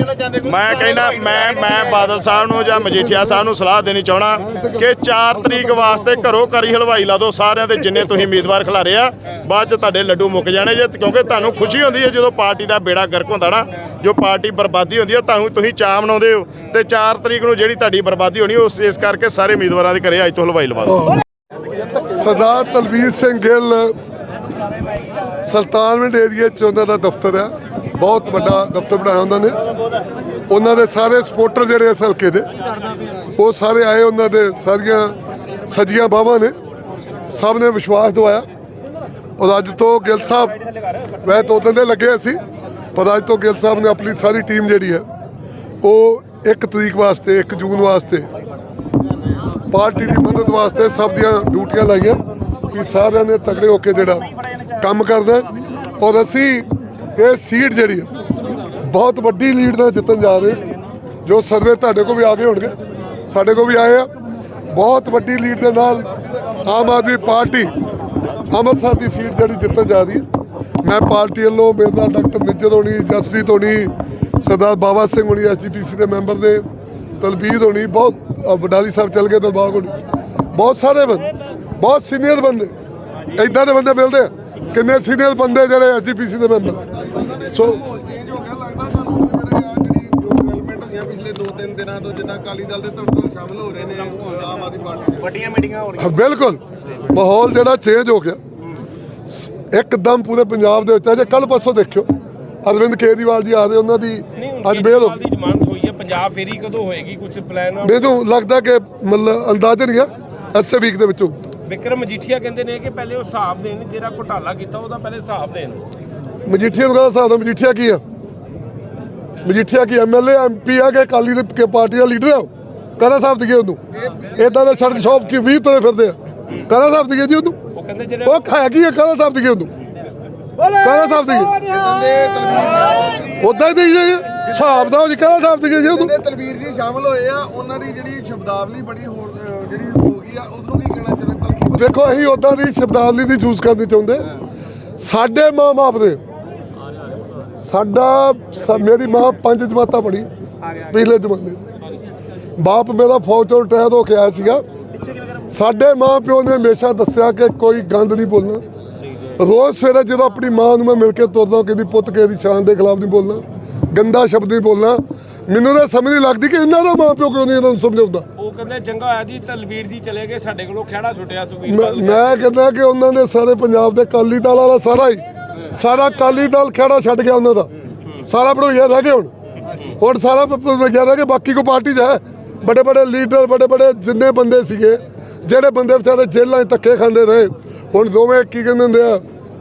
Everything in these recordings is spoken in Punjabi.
ਕਹਿਣਾ ਚਾਹੁੰਦੇ ਕੋਈ ਮੈਂ ਕਹਿੰਦਾ ਮੈਂ ਮੈਂ ਬਾਦਲ ਸਾਹਿਬ ਨੂੰ ਜਾਂ ਮਜੀਠੀਆ ਸਾਹਿਬ ਨੂੰ ਸਲਾਹ ਦੇਣੀ ਚਾਹਣਾ ਕਿ 4 ਤਰੀਕ ਵਾਸਤੇ ਘਰੋਂ ਕਰੀ ਹਲਵਾਈ ਲਾ ਦਿਓ ਸਾਰਿਆਂ ਦੇ ਜਿੰਨੇ ਤੁਸੀਂ ਉਮੀਦਵਾਰ ਖਿਲਾਰੇ ਆ। ਬਾਅਦ ਚ ਤੁਹਾਡੇ ਲੱਡੂ ਮੁੱਕ ਜਾਣੇ ਜੇ ਕਿਉਂਕਿ ਤੁਹਾਨੂੰ ਖੁਸ਼ੀ ਹੁੰਦੀ ਹੈ ਜਦੋਂ ਪਾਰਟੀ ਦਾ ਬੇੜਾ ਗਰਕ ਹੁੰਦਾ ਨਾ ਜੋ ਪਾਰਟੀ ਬਰਬਾਦੀ ਹੁੰਦੀ ਹੈ ਤੁਹਾਨੂੰ ਤੁਸੀਂ ਚਾਅ ਮਨਾਉਂਦੇ ਹੋ ਤੇ 4 ਤਰੀਕ ਨੂੰ ਜਿਹੜੀ ਤੁਹਾਡੀ ਬਰਬਾਦੀ ਹੋਣੀ ਉਸ ਇਸ ਕਰਕੇ ਸਾਰੇ ਉਮੀਦਵਾਰਾਂ ਦੇ ਘਰੇ ਅੱਜ ਤੋਂ ਹਲਵਾਈ ਲਵਾ ਦਿਓ। ਸਰਦਾਰ ਤਲਵੀਰ ਸਿੰਘ ਗਿੱਲ ਸੁਲਤਾਨਵਿੰਡ ਏਰੀਏ ਚ ਉਹਨਾਂ ਦਾ ਦਫ਼ਤਰ ਹੈ। ਬਹੁਤ ਵੱਡਾ ਦਫ਼ਤਰ ਬਣਾਇਆ ਉਹਨਾਂ ਨੇ। ਉਹਨਾਂ ਦੇ ਸਾਰੇ ਸਪੋਰਟਰ ਜਿਹੜੇ ਇਸ ਹਲਕੇ ਦੇ, ਉਹ ਸਾਰੇ ਆਏ ਉਹਨਾਂ ਦੇ ਸਾਰੀਆਂ ਸਜੀਆਂ ਬਾਹਾਂ ਨੇ। ਸਭ ਨੇ ਵਿਸ਼ਵਾਸ ਦਵਾਇਆ। ਔਰ ਅੱਜ ਤੋਂ ਗਿੱਲ ਸਾਹਿਬ ਵੈ ਤੋਂ ਦੇ ਲੱਗੇ ਸੀ ਪਰ ਅੱਜ ਤੋਂ ਗਿੱਲ ਸਾਹਿਬ ਨੇ ਆਪਣੀ ਸਾਰੀ ਟੀਮ ਜਿਹੜੀ ਹੈ, ਉਹ ਇੱਕ ਤਰੀਕ ਵਾਸਤੇ 1 ਜੂਨ ਵਾਸਤੇ, ਪਾਰਟੀ ਦੀ ਮਦਦ ਵਾਸਤੇ ਸਭ ਦੀਆਂ ਡਿਊਟੀਆਂ ਲਾਈਆਂ ਕਿ ਸਾਰਿਆਂ ਨੇ ਤਕੜੇ ਹੋ ਕੇ ਜਿਹੜਾ ਕੰਮ ਕਰਨਾ ਔਰ ਅਸੀਂ ਇਹ ਸੀਟ ਜਿਹੜੀ ਹੈ ਬਹੁਤ ਵੱਡੀ ਲੀਡ ਨਾਲ ਜਿੱਤਣ ਜਾ ਰਹੇ ਜੋ ਸਰਵੇ ਤੁਹਾਡੇ ਕੋਲ ਵੀ ਆ ਗਏ ਹੋਣਗੇ। ਸਾਡੇ ਕੋਲ ਵੀ ਆਏ ਆ। ਬਹੁਤ ਵੱਡੀ ਲੀਡ ਦੇ ਨਾਲ ਆਮ ਆਦਮੀ ਪਾਰਟੀ ਅੰਮ੍ਰਿਤਸਰ ਦੀ ਸੀਟ ਜਿਹੜੀ ਜਿੱਤਣ ਜਾ ਰਹੀ ਹੈ। ਮੈਂ ਪਾਰਟੀ ਵੱਲੋਂ ਮੇਰੇ ਨਾਲ ਡਾਕਟਰ ਨਿੱਜਰ ਹੋਣੀ ਜਸਪ੍ਰੀਤ ਹੋਣੀ ਸਰਦਾਰ ਬਾਬਾ ਸਿੰਘ ਹੋਣੀ ਐਸਜੀਪੀਸੀ ਦੇ ਮੈਂਬਰ ਨੇ ਤਲਬੀਰ ਹੋਣੀ ਬਹੁਤ ਅ, ਵਡਾਲੀ ਸਾਹਿਬ ਚੱਲ ਗਏ ਦਰਬਾਰ ਹੋਣੀ ਬਹੁਤ ਸਾਰੇ ਬੰਦੇ ਬਹੁਤ ਸੀਨੀਅਰ ਬੰਦੇ ਇਦਾਂ ਦੇ ਬੰਦੇ ਮਿਲਦੇ ਆ। ਕਿੰਨੇ ਸੀਨੀਅਰ ਬੰਦੇ ਜਿਹੜੇ ਐਸਜੀਪੀਸੀ ਦੇ ਮੈਂਬਰ? ਸੋ ਚੇਂਜ ਹੋ ਗਿਆ ਲੱਗਦਾ ਸਾਨੂੰ ਜਿਹੜੇ ਆ ਜਿਹੜੀ ਜੋ ਡਿਵੈਲਪਮੈਂਟ ਹੋਈਆਂ ਪਿਛਲੇ 2-3 ਦਿਨਾਂ ਤੋਂ ਜਿੱਦਾਂ ਅਕਾਲੀ ਦਲ ਦੇ ਧੜਕਣ ਸ਼ਾਮਲ ਹੋ ਰਹੇ ਨੇ ਆਮ ਆਦਮੀ ਪਾਰਟੀ ਦੇ ਵੱਡੀਆਂ ਮੀਟਿੰਗਾਂ ਹੋ ਰਹੀਆਂ। ਹਾਂ, ਬਿਲਕੁਲ। ਮਾਹੌਲ ਜਿਹੜਾ ਚੇਂਜ ਹੋ ਗਿਆ। ਇੱਕਦਮ ਪੂਰੇ ਪੰਜਾਬ ਦੇ ਵਿੱਚ ਅਜੇ ਕੱਲ ਪਰਸੋਂ ਦੇਖਿਓ ਅਰਵਿੰਦ ਕੇਜਰੀਵਾਲ ਜੀ ਆ ਰਹੇ ਉਹਨਾਂ ਦੀ ਅੱਜ ਬੇਲ ਹੋ ਡਿਮਾਂਡ ਹੋਈ ਹੈ ਪੰਜਾਬ ਫੇਰੀ ਕਦੋਂ ਹੋਏਗੀ? ਕੁਝ ਪਲਾਨ ਮੈਨੂੰ ਲੱਗਦਾ ਕਿ ਮਤਲਬ ਅੰਦਾਜ਼ਾ ਨਹੀਂ ਆ ਐਸੇ ਵੀਕ ਦੇ ਵਿੱਚੋਂ। ਵਿਕਰਮ ਮਜੀਠੀਆ ਕਹਿੰਦੇ ਨੇ ਕਿ ਪਹਿਲੇ ਉਹ ਹਿਸਾਬ ਦੇਣ ਜਿਹੜਾ ਘੁਟਾਲਾ ਕੀਤਾ ਉਹਦਾ ਪਹਿਲੇ ਹਿਸਾਬ ਦੇਣ। ਮਜੀਠੀਆ ਨੂੰ ਕਹਿੰਦਾ ਹਿਸਾਬ ਦਾ ਮਜੀਠੀਆ ਕੀ ਆ? ਮਜੀਠੀਆ ਕੀ ਐਮਐਲਏ ਐਮਪੀ ਆ ਕਿ ਅਕਾਲੀ ਦੇ ਕੇ ਪਾਰਟੀ ਦਾ ਲੀਡਰ ਆ? ਕਹਿੰਦਾ ਸਾਹਿਬ ਦੀਏ ਉਹਨੂੰ? ਇਦਾਂ ਦੇ ਸੜਕ ਸ਼ੌਪ ਕੀ 20 ਤੁਰੇ ਫਿਰਦੇ ਆ? ਕਹਿੰਦਾ ਸਾਹਿਬ ਦੀਏ ਜੀ ਉਹਨੂੰ? ਉਹ ਕਹਿੰਦੇ ਜਿਹੜੇ ਉਹ ਖਾਇਆ ਕੀ ਆ? ਕਹਿੰਦਾ ਸਾਹਿਬ ਦੀਏ ਉਹਨੂੰ? ਕਹਿੰਦਾ ਸਾਹਿਬ ਦੀਏ ਉਦਾਂ ਹੀ ਦੇਈ ਜਾਈਏ। ਹਿਸਾਬ ਦਾ ਜੀ ਕਹਿੰਦਾ ਸਾਹਿਬ ਦੀਏ ਜੀ ਉਹਨੂੰ? ਤਲਵੀਰ ਜੀ ਸ਼ਾਮਲ ਹੋਏ ਆ ਉਹਨਾਂ ਦੀ ਜਿਹੜੀ ਸ਼ਬਦਾਵਲੀ ਬੜੀ ਹੋਰ ਜਿਹੜੀ ਹੋ ਗਈ ਆ ਉਸ ਨੂੰ ਕੀ ਕਹਿਣਾ ਚਾਹੁੰਦੇ? ਤਲਖੀ ਦੇਖੋ, ਅਸੀਂ ਉਦਾਂ ਦੀ ਸ਼ਬਦਾਵਲੀ ਦੀ ਚੂਜ਼ ਕਰਨੀ ਚਾਹੁੰਦੇ। ਸਾਡੇ ਮਾਂ ਬਾਪ ਦੇ। ਸਾਡਾ ਮੇਰੀ ਮਾਂ ਪੰਜ ਜਮਾਤਾਂ ਪੜ੍ਹੀ, ਪਿਛਲੇ ਜ਼ਮਾਨੇ ਬਾਪ ਮੇਰਾ ਫੌਜ ਤੋਂ ਰਿਟਾਇਰ ਹੋ ਕੇ ਆਇਆ ਸੀਗਾ। ਸਾਡੇ ਮਾਂ ਪਿਓ ਨੇ ਹਮੇਸ਼ਾ ਦੱਸਿਆ ਕਿ ਕੋਈ ਗੰਦ ਨਹੀਂ ਬੋਲਣਾ। ਰੋਜ਼ ਸਵੇਰੇ ਜਦੋਂ ਆਪਣੀ ਮਾਂ ਨੂੰ ਮੈਂ ਮਿਲ ਕੇ ਤੁਰਦਾ ਕਹਿੰਦੀ, ਪੁੱਤ ਕੇ ਦੀ ਸ਼ਾਨ ਦੇ ਖਿਲਾਫ ਨਹੀਂ ਬੋਲਣਾ। ਗੰਦਾ ਸ਼ਬਦ ਨਹੀਂ ਬੋਲਣਾ। ਮੈਨੂੰ ਤਾਂ ਸਮਝ ਨਹੀਂ ਲੱਗਦੀ ਕਿ ਇਹਨਾਂ ਦਾ ਮਾਂ ਪਿਓ ਕਿਉਂ ਨਹੀਂ ਇਹਨਾਂ ਨੂੰ ਸਮਝਾਉਂਦਾ। ਉਹ ਕਹਿੰਦੇ ਚੰਗਾ ਹੋਇਆ ਜੀ ਤਲਵੀਰ ਜੀ ਚਲੇ ਗਏ ਸਾਡੇ ਕੋਲੋਂ ਖਹਿੜਾ ਛੁੱਟਿਆ ਸੁਖਬੀਰ ਮੈਂ ਬਾਦਲ ਮੈਂ ਕਹਿੰਦਾ ਕਿ ਉਹਨਾਂ ਨੇ ਸਾਰੇ ਪੰਜਾਬ ਦੇ ਕਾਲੀ ਦਲ ਵਾਲਾ ਸਾਰਾ ਹੀ ਸਾਰਾ ਕਾਲੀ ਦਲ ਖੜਾ ਛੱਡ ਗਿਆ ਉਹਨਾਂ ਦਾ। ਸਾਰਾ ਭੜੋਈਆ ਰਹਿ ਗਏ ਹੁਣ। ਹੁਣ ਸਾਰਾ ਭੜੋਈਆ ਰਹਿ ਗਿਆ ਬਾਕੀ ਕੋ ਪਾਰਟੀ 'ਚ ਹੈ। ਬੜੇ ਬੜੇ ਲੀਡਰ ਬੜੇ ਬੜੇ ਜਿੰਨੇ ਬੰਦੇ ਸੀਗੇ ਜਿਹੜੇ ਬੰਦੇ ਵਿਚਾਰੇ ਜੇਲ੍ਹਾਂ 'ਚ ਧੱਕੇ ਖਾਂਦੇ ਰਹੇ। ਹੁਣ ਦੋਵੇਂ ਕੀ ਕਹਿੰਦੇ ਹੁੰਦੇ ਆ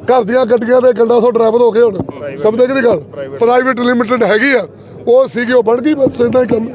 ਘਰ ਦੀਆਂ ਗੱਡੀਆਂ ਦੇ ਗੰਡਾ ਤੋਂ ਡਰਾਈਵਰ ਹੋ ਗਏ ਹੁਣ। ਸਮਝਦੇ ਕਿ ਨਹੀਂ ਗੱਲ? ਪ੍ਰਾਈਵੇਟ ਲਿਮਿਟਡ ਹੈਗੀ ਆ। ਉਹ ਸੀਗੀ ਉਹ ਬਣ ਗਈ ਬਸ ਇਦਾਂ ਹੀ ਕੰਮ।